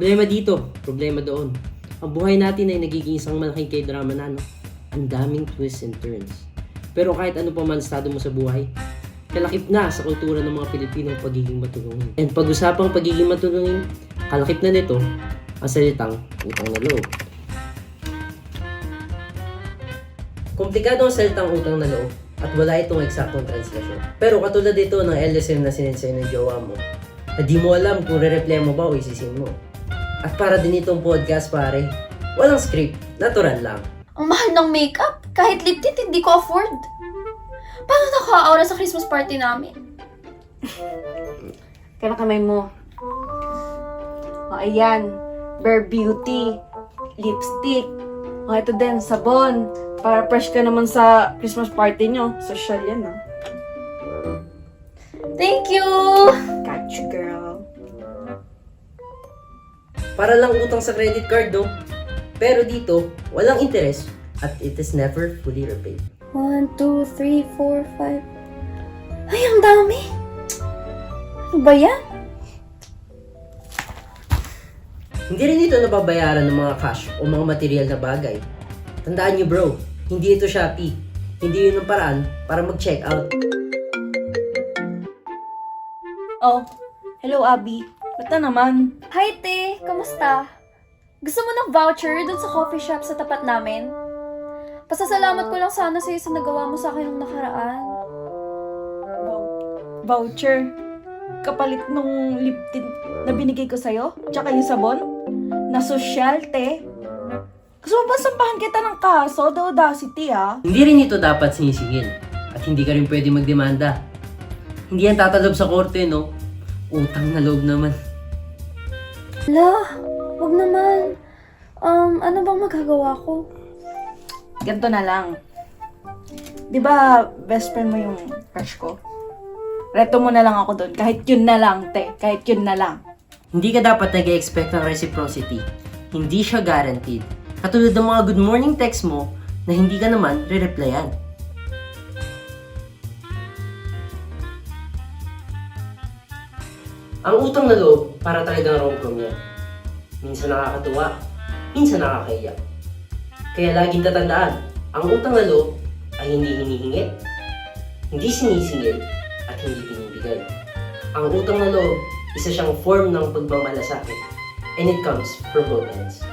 Problema dito, problema doon. Ang buhay natin ay nagiging isang malaking k-drama na, no? Ang daming twists and turns. Pero kahit ano pa man estado mo sa buhay, kalakip na sa kultura ng mga Pilipino ang pagiging matulungin. And pag-usapang pagiging matulungin, kalakip na nito ang salitang utang na loob. Komplikado ang salitang utang na loob at wala itong eksaktong translasyon. Pero katulad dito ng LSM na sinensay ng jowa mo, na di mo alam kung re-reply mo ba o isisin mo. At para din itong podcast pare, walang script, natural lang. Ang mahal ng makeup. Kahit lip tint, hindi ko afford. Paano nakaka-aura sa Christmas party namin? Kaya kamay mo. O, ayan. Bare Beauty. Lipstick. O, ito din, sabon. Para fresh ka naman sa Christmas party nyo. Social yan, ah. Thank you! Got you, girl. Para lang utang sa credit card, no? Pero dito, walang interest at it is never fully repaid. One, two, three, four, five. Ay, ang dami! Ano ba yan? Hindi rin ito nababayaran ng mga cash o mga material na bagay. Tandaan niyo bro, hindi ito Shopee. Hindi yun ang paraan para mag-check out. Oh, hello, Abby. Ba't na naman? Hi, te! Kamusta? Gusto mo ng voucher dun sa coffee shop sa tapat namin? Pasasalamat ko lang sana sa'yo sa nagawa mo sa akin nung nakaraan. Voucher. Kapalit nung lip tint na binigay ko sa'yo? Tsaka yung sabon? Na social, te. Gusto mo ba sampahan kita ng kaso? The audacity, ah. Hindi rin ito dapat sinisingil. At hindi ka rin pwede magdemanda. Hindi yan tatalob sa korte, no? Utang na loob naman. La, wag naman. Um, ano bang magagawa ko? Ganto na lang. Di ba, best friend mo yung crush ko? Reto mo na lang ako doon. Kahit yun na lang, te. Kahit yun na lang. Hindi ka dapat nag expect ng reciprocity. Hindi siya guaranteed. Katulad ng mga good morning text mo na hindi ka naman re-replyan. Ang utang na loob, para talagang rom-com yan. Minsan nakakatuwa, minsan nakakahiya. Kaya laging tatandaan, ang utang na loob ay hindi hinihingi, hindi sinisingil, at hindi binibigay. Ang utang na loob, isa siyang form ng pagmamalasakit. And it comes from both ends.